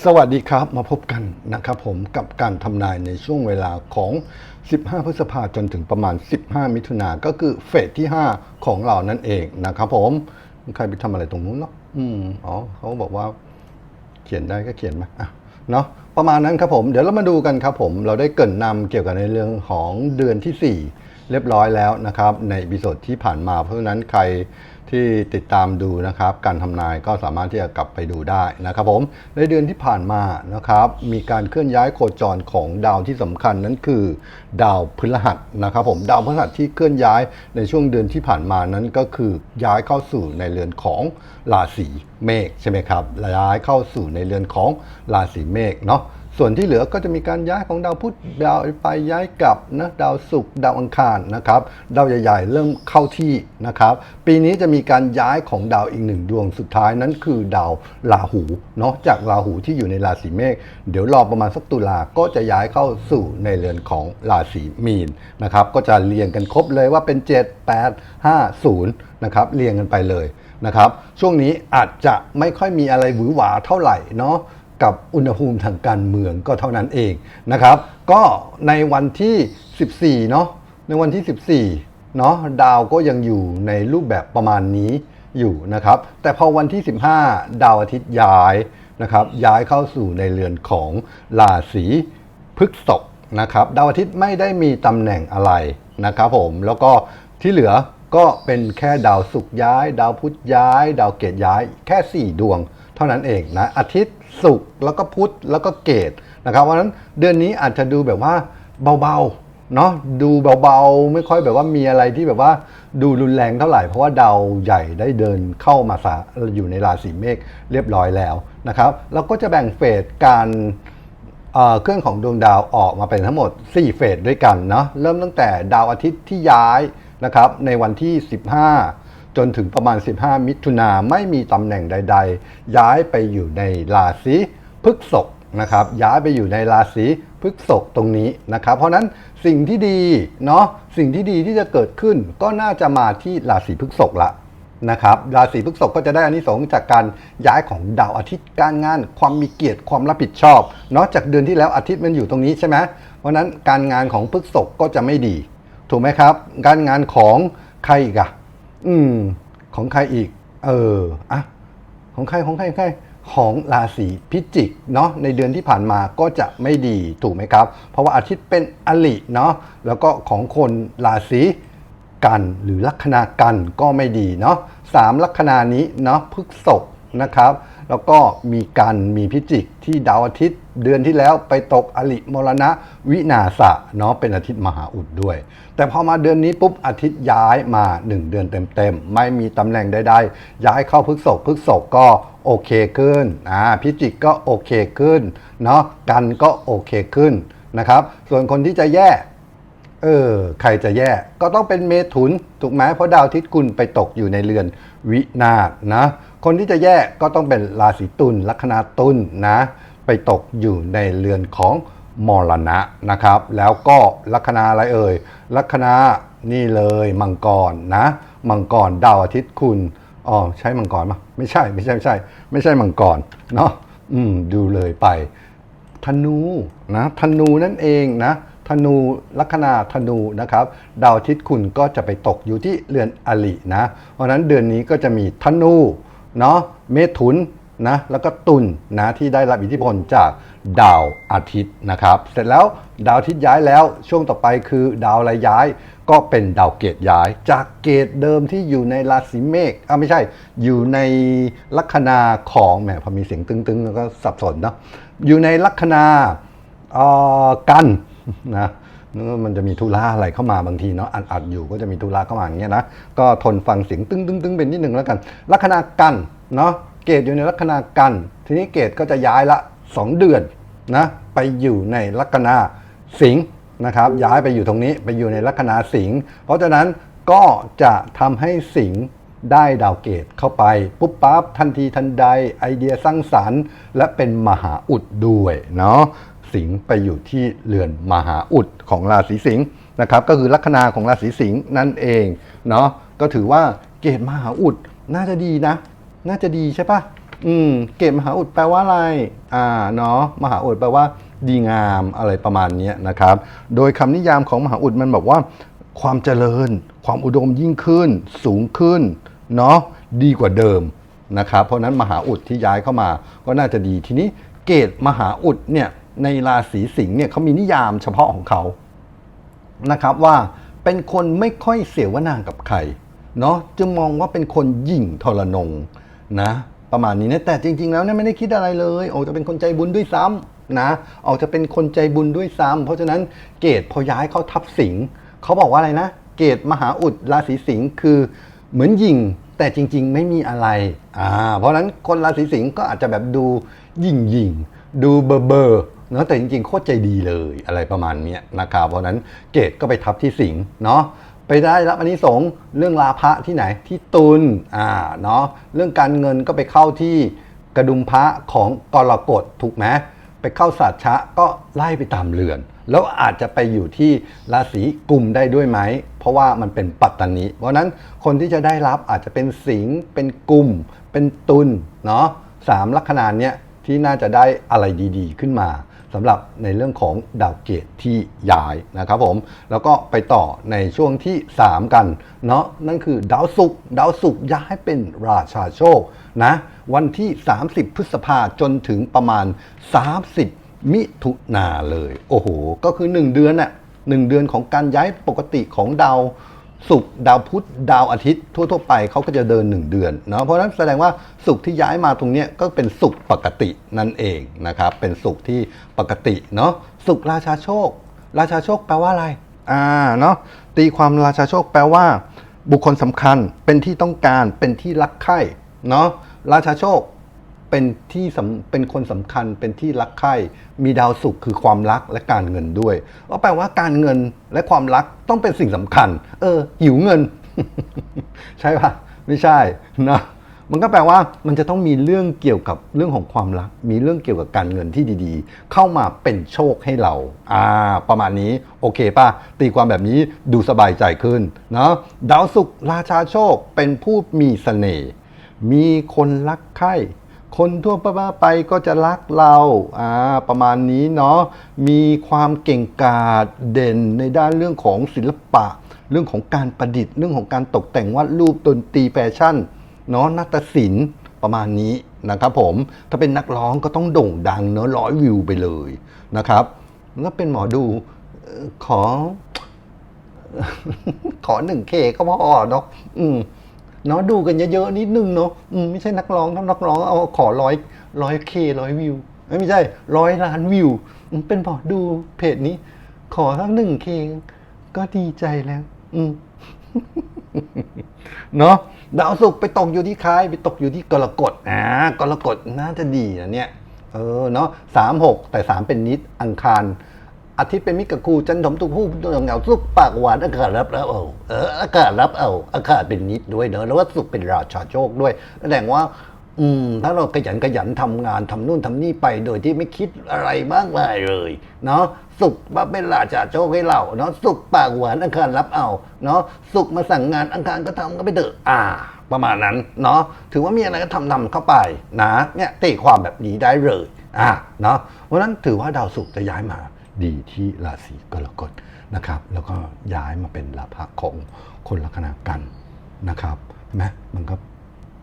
สวัสดีครับมาพบกันนะครับผมกับการทำนายในช่วงเวลาของ 15 พฤษภาจนถึงประมาณ 15 มิถุนาก็คือเฟสที่ 5 ของเรานั่นเองนะครับผมใครไปทำอะไรตรงนู้นเนาะอืมอ๋อเขาบอกว่าเขียนได้ก็เขียนมาอะเนาะประมาณนั้นครับผม เดี๋ยวเรามาดูกันครับผม เราได้เกรินนำเกี่ยวกับในเรื่องของเดือนที่ 4 เรียบร้อยแล้วนะครับในอีพิโซดที่ผ่านมา เพราะฉะนั้นใครที่ติดตามดูนะครับการทำนายก็สามารถที่จะกลับไปดูได้นะครับผมในเดือนที่ผ่านมานะครับมีการเคลื่อนย้ายโคจรของดาวที่สำคัญนั้นคือ ดาวพฤหัสนะครับผมดาวพฤหัสที่เคลื่อนย้ายในช่วงเดือนที่ผ่านมานั้นก็คือย้ายเข้าสู่ในเรือนของราศีเมษใช่ไหมครับย้ายเข้าสู่ในเรือนของราศีเมษเนาะ ส่วนที่เหลือก็จะมีการย้ายของดาวพุธดาวไปย้ายกลับนะดาวศุกร์ดาวอังคารนะครับดาวใหญ่ๆ เริ่มเข้าที่นะครับปีนี้จะมีการย้ายของดาวอีกหนึ่งดวงสุดท้ายนั้นคือดาวราหูเนาะจากราหูที่อยู่ในราศีเมษเดี๋ยวรอประมาณสักตุลาก็จะย้ายเข้าสู่ในเรือนของราศีมีนนะครับก็จะเรียงกันครบเลยว่าเป็น 7 8 5 0นะครับเรียงกันไปเลยนะครับช่วงนี้อาจจะไม่ค่อยมีอะไรหวือหวาเท่าไหร่เนาะ กับอุณหภูมิทางการเมืองก็เท่านั้นเองนะครับ ก็ในวันที่ 14 เนาะในวันที่ 14 เนาะดาวก็ยังอยู่ในรูปแบบประมาณนี้อยู่นะครับ แต่พอวันที่ 15 ดาวอาทิตย์ย้ายนะครับ ย้ายเข้าสู่ในเรือนของราศีพฤษภนะครับ ดาวอาทิตย์ไม่ได้มีตำแหน่งอะไรนะครับผมแล้วก็ที่เหลือก็เป็นแค่ดาวศุกร์ย้าย ดาวพุธย้าย ดาวเกตย้ายแค่ 4 ดวง ท่านั้นเองนะอาทิตย์ศุกร์แล้วก็พุธแล้วก็เกตนะครับเพราะฉะนั้นเดือนนี้อาจจะดูแบบว่าเบาๆเนาะดูเบาๆ ไม่ค่อยแบบว่ามีอะไรที่แบบว่าดูรุนแรงเท่าไหร่ เพราะว่าดาวใหญ่ได้เดินเข้ามาสาอยู่ในราศีเมษเรียบร้อยแล้วนะครับเราก็จะแบ่งเฟสการเอ่อเครื่องของดวงดาวออกมาเป็นทั้งหมด 4 เฟสด้วยกันเนาะเริ่มตั้งแต่ดาวอาทิตย์ที่ย้ายนะครับในวันที่ 15 จนถึงประมาณ 15 มิถุนาไม่มีตำแหน่งใด ๆ ย้ายไปอยู่ในราศีพฤษภนะครับย้ายไปอยู่ในราศีพฤษภตรงนี้นะครับ เพราะนั้นสิ่งที่ดีเนาะสิ่งที่ดีที่จะเกิดขึ้นก็น่าจะมาที่ราศีพฤษภละนะครับราศีพฤษภก็จะได้อานิสงส์จากการย้ายของดาวอาทิตย์การงาน ความมีเกียรติความรับผิดชอบเนอกจากเดือนที่แล้วอาทิตย์มันอยู่ตรงนี้ใช่ไหมเพราะนั้นการงานของพฤษภก็จะไม่ดี ถูกไหมครับ การงานของใครอีกอะ อืม ของใครอีก เอออะของใครของใครของใครของราศีพิจิกเนาะในเดือนที่ผ่านมาก็จะไม่ดีถูกไหมครับ เพราะว่าอาทิตย์เป็นอลิเนาะแล้วก็ของคนราศีกันหรือลัคนากันก็ไม่ดีเนาะสามลัคนานี้เนาะพฤกษก นะครับ แล้วก็มีกันมีพิจิกที่ดาวอาทิตย์ เดือนที่แล้วไปตกอลิมรณะวินาศะเนาะเป็นอาทิตย์มหาอุดด้วย แต่พอมาเดือนนี้ปุ๊บอาทิตย์ย้ายมา 1 เดือนเต็มๆ ไม่มีตำแหน่งใดๆ ย้ายเข้าพฤกษกพฤกษกก็โอเคขึ้นอ่าพิจิกก็โอเคขึ้นเนาะกันก็โอเคขึ้นนะครับส่วนคนที่จะแย่เออใครจะแย่ก็ต้องเป็นเมถุนถูกไหมเพราะดาวอาทิตย์กุลไปตกอยู่ในเรือนวินาศนะ คนที่จะแย่ก็ต้องเป็นราศีตุลลัคนาตุลนะ ไปตกอยู่ในเรือนของมรณะนะครับ แล้วก็ลัคนาอะไรเอ่ยลัคนานี่เลยมังกรนะมังกรดาวอาทิตย์คุณอ๋อใช่มังกรปะไม่ใช่ไม่ใช่ไม่ใช่ ไม่ใช่มังกรเนาะอืมดูเลยไปธนูนะธนูนั่นเองนะธนูลัคนาธนูนะครับ ดาวอาทิตย์คุณก็จะไปตกอยู่ที่เรือนอลินะ เพราะนั้นเดือนนี้ก็จะมีธนู เนาะเมถุนนะแล้วก็ตุลนะที่ได้รับอิทธิพลจากดาวอาทิตย์นะครับ เสร็จแล้วดาวอาทิตย์ย้ายแล้วช่วงต่อไปคือดาวอะไรย้าย ก็เป็นดาวเกตย้าย จากเกตเดิมที่อยู่ในราศีเมษอะไม่ใช่อยู่ในลัคนาของแหมพอมีเสียงตึงๆแล้วก็สับสนเนาะอยู่ในลัคนาเอ่อกันนะ นึกว่ามันจะมีธุระอะไรเข้ามาบางทีเนาะอัดๆอยู่ก็จะมีธุระเข้ามาอย่างเงี้ยนะก็ทนฟังเสียงตึ้งๆๆเป็นนิดนึงแล้วกัน ลัคนากันเนาะเกตอยู่ในลัคนากันทีนี้เกตก็จะย้ายละ 2 เดือนนะไปอยู่ในลัคนาสิงห์นะครับ ย้ายไปอยู่ตรงนี้ไปอยู่ในลัคนาสิงห์เพราะฉะนั้นก็จะทำให้สิงห์ได้ดาวเกตเข้าไปปุ๊บปั๊บทันทีทันใดไอเดียสร้างสรรค์ และเป็นมหาอุดด้วยเนาะ สิงห์ไปอยู่ที่เรือนมหาอุดของราศีสิงห์นะครับก็คือลัคนาของราศีสิงห์นั่นเองเนาะก็ถือว่าเกตมหาอุดน่าจะดีนะ น่าจะดีใช่ปะอืมเกตมหาอุดแปลว่าอะไรอ่าเนาะมหาอุดแปลว่า ดีงามอะไรประมาณนี้นะครับ โดยคำนิยามของมหาอุดมันบอกว่า ความเจริญ ความอุดมยิ่งขึ้น สูงขึ้นเนาะดีกว่าเดิมนะครับ เพราะนั้นมหาอุดที่ย้ายเข้ามาก็น่าจะดีทีนี้เกตมหาอุดเนี่ย ในราศีสิงห์เนี่ยเขามีนิยามเฉพาะของเขานะครับว่าเป็นคนไม่ค่อยเสียวนากับใครเนาะจึงมองว่าเป็นคนหยิ่งทรนงนะประมาณนี้นะแต่จริง ๆ แล้วเนี่ยไม่ได้คิดอะไรเลยออกจะเป็นคนใจบุญด้วยซ้ำนะออกจะเป็นคนใจบุญด้วยซ้ำเพราะฉะนั้นเกตพอย้ายเข้าทับสิงห์เขาบอกว่าอะไรนะ เกตมหาอุดราศีสิงห์คือเหมือนหยิ่งแต่จริง ๆ ไม่มีอะไรอ่าเพราะฉะนั้นคนราศีสิงห์ก็อาจจะแบบดูหยิ่งหยิ่งดูเบอร์เบอร์ เนาะแต่จริงๆ โคตรใจดีเลยอะไรประมาณนี้นะครับเพราะนั้นเกตก็ไปทับที่สิงเนาะไปได้รับอันนี้สงเรื่องลาภะที่ไหนที่ตุลอ่าเนาะเรื่องการเงินก็ไปเข้าที่กระดุมพระของกรกฎถูกไหมไปเข้าศาสตร์ชะก็ไล่ไปตามเรือน แล้วอาจจะไปอยู่ที่ราศีกุมได้ด้วยไหม เพราะว่ามันเป็นปัตตานีเพราะนั้นคนที่จะได้รับอาจจะเป็นสิงเป็นกุมเป็นตุลเนาะสามลัคนาเนี้ย ที่น่าจะได้อะไรดีๆ ขึ้นมาสำหรับในเรื่องของดาวเกตที่ย้ายนะครับผมแล้วก็ไปต่อในช่วงที่ 3 กันเนาะนั่นคือดาวศุกร์ดาวศุกร์ย้ายเป็นราชาโชคนะวันที่ 30 พฤษภาจนถึงประมาณ 30 มิถุนาเลย โอ้โห ก็คือ 1 เดือนน่ะหนึ่งเดือนของการย้ายปกติของดาว ศุกร์ดาวพุธดาวอาทิตย์ทั่วๆไปเขาก็จะเดิน 1 เดือนเนาะเพราะฉะนั้นแสดงว่าศุกร์ที่ย้ายมาตรงนี้ก็เป็นศุกร์ปกตินั่นเองนะครับ เป็นศุกร์ที่ปกติเนาะศุกร์ราชาโชค ราชาโชคแปลว่าอะไรอ่าเนาะตีความราชาโชคแปลว่า บุคคลสำคัญเป็นที่ต้องการเป็นที่รักใคร่เนาะราชาโชค เป็นที่สำเป็นคนสำคัญเป็นที่รักใคร่มีดาวศุกร์คือความรักและการเงินด้วยก็แปลว่าการเงินและความรักต้องเป็นสิ่งสำคัญ เออ หิวเงิน ใช่ปะไม่ใช่นะมันก็แปลว่ามันจะต้องมีเรื่องเกี่ยวกับเรื่องของความรัก มีเรื่องเกี่ยวกับการเงินที่ดีๆ เข้ามาเป็นโชคให้เรา อ่า ประมาณนี้โอเคป่ะ ตีความแบบนี้ดูสบายใจขึ้นเนาะดาวศุกร์ราชาโชคเป็นผู้มีเสน่ห์มีคนรักใคร่ คนทั่วไปก็จะรักเราอ่าประมาณนี้เนาะมีความเก่งกาจเด่นในด้านเรื่องของศิลปะ เรื่องของการประดิษฐ์ เรื่องของการตกแต่งวาดรูปดนตรีแฟชั่นเนาะนาฏศิลป์ประมาณนี้นะครับผมถ้าเป็นนักร้องก็ต้องโด่งดังเนาะร้อยวิวไปเลยนะครับแล้วเป็นหมอดูขอ ขอหนึ่งเคก็พอเนาะอืม เนาะดูกันเยอะๆนิดนึงเนาะไม่ใช่นักร้องครับนักร้องเอาขอร้อยร้อยเคร้อยวิวไม่ใช่ร้อยล้านวิวเป็นพอดูเพจนี้ ขอสักหนึ่งเคก็ดีใจแล้ว อืมเนาะดาวศุกร์ไปตกอยู่ที่ใครไปตกอยู่ที่กรกฎอ่ากรกฎน่าจะดีนะเนี่ย เออเนาะสามหกแต่สามเป็นนิดอังคาร อาทิตย์เป็นมิตรกับครูจันทร์ถมตุกผู้เหงาสุกปากหวานอากาศรับแล้วเอาเอออากาศรับเอาอากาศเป็นนิดด้วยเนอะแล้วว่าสุกเป็นราชาโชคด้วยแสดงว่า อืม ถ้าเราขยันขยันทำงานทำนู่นทำนี่ไปโดยที่ไม่คิดอะไรมากมายเลย เนาะสุกมาเป็นราชาโชคให้เราเนาะสุกปากหวานอังคารรับเอาเนาะสุกมาสั่งงานอังคารก็ทำก็ไปเถอะอ่า ประมาณนั้นเนาะถือว่ามีอะไรก็ทำทำเข้าไปนะเนี่ยตีความแบบนี้ได้เลยอ่าเนาะเพราะนั้นถือว่าดาวศุกจะย้ายมา ดีที่ราศีกรกฎนะครับ แล้วก็ย้ายมาเป็นลาภะของคนลัคนากันนะครับเห็นไหมมันก็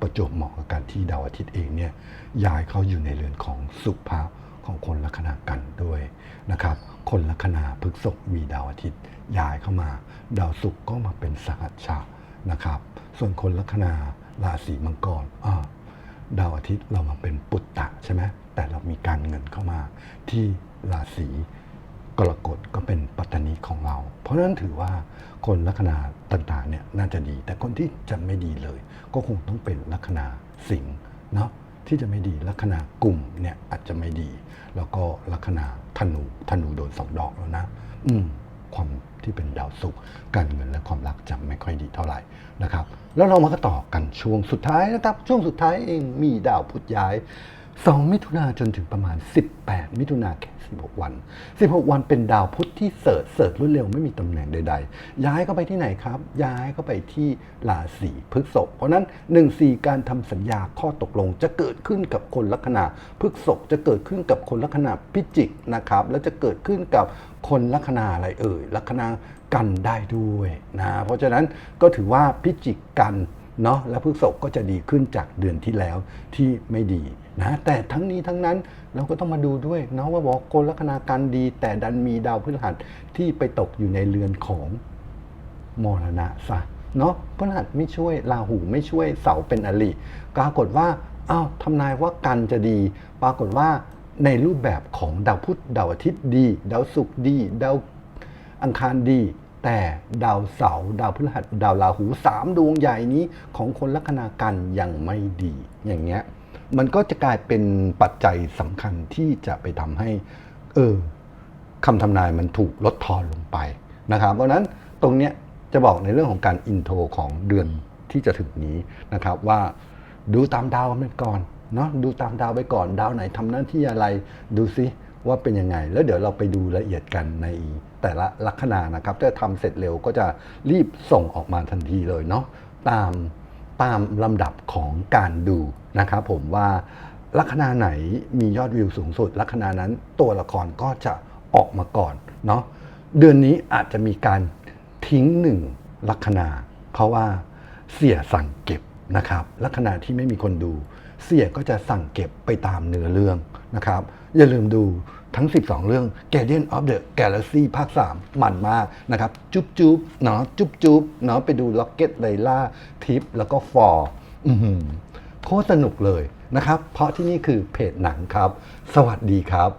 ประจวบเหมาะกับการที่ดาวอาทิตย์เองเนี่ยย้ายเข้าอยู่ในเรือนของสุภาของคนลัคนากันด้วยนะครับ คนลัคนาพฤกษกมีดาวอาทิตย์ย้ายเข้ามา ดาวศุกร์ก็มาเป็นสหัชชานะครับ ส่วนคนลัคนาราศีมังกรอ่าดาวอาทิตย์เรามาเป็นปุตตะใช่ไหมแต่เรามีการเงินเข้ามาที่ราศี กรกฎก็เป็นปัตตานีของเรา เพราะฉะนั้นถือว่าคนลัคนาต่างๆเนี่ยน่าจะดี แต่คนที่จะไม่ดีเลย ก็คงต้องเป็นลัคนาสิงห์เนาะที่จะไม่ดีลัคนากลุ่มเนี่ยอาจจะไม่ดี แล้วก็ลัคนาธนูธนูโดนสองดอกแล้วนะ อืมความที่เป็นดาวศุกร์การเงินและความรักจะไม่ค่อยดีเท่าไหร่นะครับ แล้วเรามาก็ต่อกันช่วงสุดท้ายนะครับ ช่วงสุดท้ายเองมีดาวพุธย้าย 2 มิถุนาจนถึงประมาณ 18 มิถุนาแค่16 วัน 16 วันเป็นดาวพุธที่เสิร์ชเสิร์ชรวดเร็วไม่มีตำแหน่งใด ๆ ย้ายเข้าไปที่ไหนครับ ย้ายเข้าไปที่ราศีพฤษภเพราะนั้น 1 4 การทำสัญญาข้อตกลงจะเกิดขึ้นกับคนลัคนาพฤษภจะเกิดขึ้นกับคนลัคนาพิจิกนะครับ และจะเกิดขึ้นกับคนลัคนาอะไรเอ่ยลัคนากันได้ด้วยนะเพราะฉะนั้นก็ถือว่าพิจิกกัน เนาะแล้วพฤกษบก็จะดีขึ้นจากเดือนที่แล้วที่ไม่ดีนะแต่ทั้งนี้ทั้งนั้นเราก็ต้องมาดูด้วยเนาะว่าบอกกลลัคนาการดี แต่ดันมีดาวพฤหัสที่ไปตกอยู่ในเรือนของมรณะซะเนาะพฤหัสไม่ช่วยราหูไม่ช่วยเสาเป็นอริปรากฏว่าอ้าวทำนายว่ากันจะดี ปรากฏว่าในรูปแบบของดาวพุธดาวอาทิตย์ดี ดาวศุกร์ดี ดาวอังคารดี แต่ดาวเสาร์ดาวพฤหัสดาวราหูสามดวงใหญ่นี้ของคนลัคนากันยังไม่ดี อย่างเงี้ยมันก็จะกลายเป็นปัจจัยสำคัญที่จะไปทำให้ เออคำทำนายมันถูกลดทอนลงไปนะครับ เพราะนั้นตรงเนี้ยจะบอกในเรื่องของการอินโทรของเดือนที่จะถึงนี้นะครับว่าดูตามดาวไปก่อนเนาะดูตามดาวไปก่อน ดาวไหนทำหน้าที่อะไรดูซิ ว่าเป็นยังไง แล้วเดี๋ยวเราไปดูละเอียดกันในแต่ละลัคนานะครับ ถ้าทำเสร็จเร็วก็จะรีบส่งออกมาทันทีเลยเนาะตามตามลำดับของการดูนะครับผมว่าลัคนาไหนมียอดวิวสูงสุด ลัคนานั้นตัวละครก็จะออกมาก่อนเนาะเดือนนี้อาจจะมีการทิ้งหนึ่งลัคนา เพราะว่าเสียสั่งเก็บนะครับลัคนาที่ไม่มีคนดู เสียก็จะสั่งเก็บไปตามเนื้อเรื่องนะครับ อย่าลืมดูทั้ง 12 เรื่อง Guardian of the Galaxy ภาค 3 มันมากนะครับ จุ๊บจุ๊บเนาะจุ๊บจุ๊บเนาะไปดู Rocket l a y l a ทิปแล้วก็ฟอร์โคตรสนุกเลยนะครับ เพราะที่นี่คือเพจหนังครับ สวัสดีครับ